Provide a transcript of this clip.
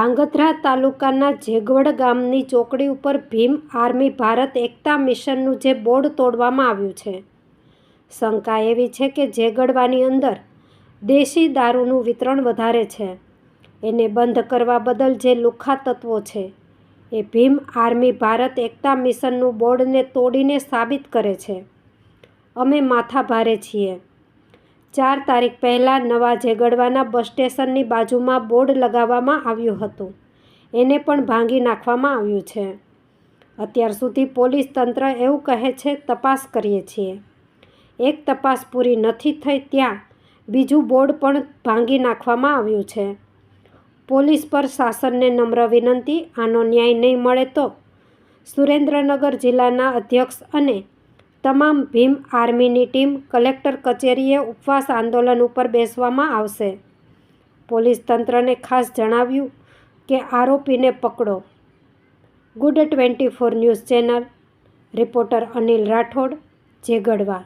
ધાંગધ્રા તાલુકાના જેગવડ ગામની ચોકડી ઉપર ભીમ આર્મી ભારત એકતા મિશનનું જે બોર્ડ તોડવામાં આવ્યું છે. શંકા એવી છે કે જેગડવાની અંદર દેશી દારૂનું વિતરણ વધારે છે. એને બંધ કરવા બદલ જે લુખ્ખા તત્વો છે, એ ભીમ આર્મી ભારત એકતા મિશનનું બોર્ડને તોડીને સાબિત કરે છે. અમે માથાભારે છીએ. ચાર તારીખ પહેલાં નવા જેગડવાના બસ સ્ટેશનની બાજુમાં બોર્ડ લગાવવામાં આવ્યું હતું. એને પણ ભાંગી નાખવામાં આવ્યું છે. અત્યાર સુધી પોલીસ તંત્ર એવું કહે છે, તપાસ કરીએ છીએ. એક તપાસ પૂરી નથી થઈ ત્યાં બીજું બોર્ડ પણ ભાંગી નાખવામાં આવ્યું છે. પોલીસ પર શાસનને નમ્ર વિનંતી, આનો ન્યાય નહીં મળે તો સુરેન્દ્રનગર જિલ્લાના અધ્યક્ષ અને તમામ ભીમ આર્મીની ટીમ કલેક્ટર કચેરીએ ઉપવાસ આંદોલન ઉપર બેસવામાં આવશે. પોલીસ તંત્રને ખાસ જણાવ્યું કે આરોપીને પકડો. Good twenty four news channel, reporter Anil Rathod, Jegadva.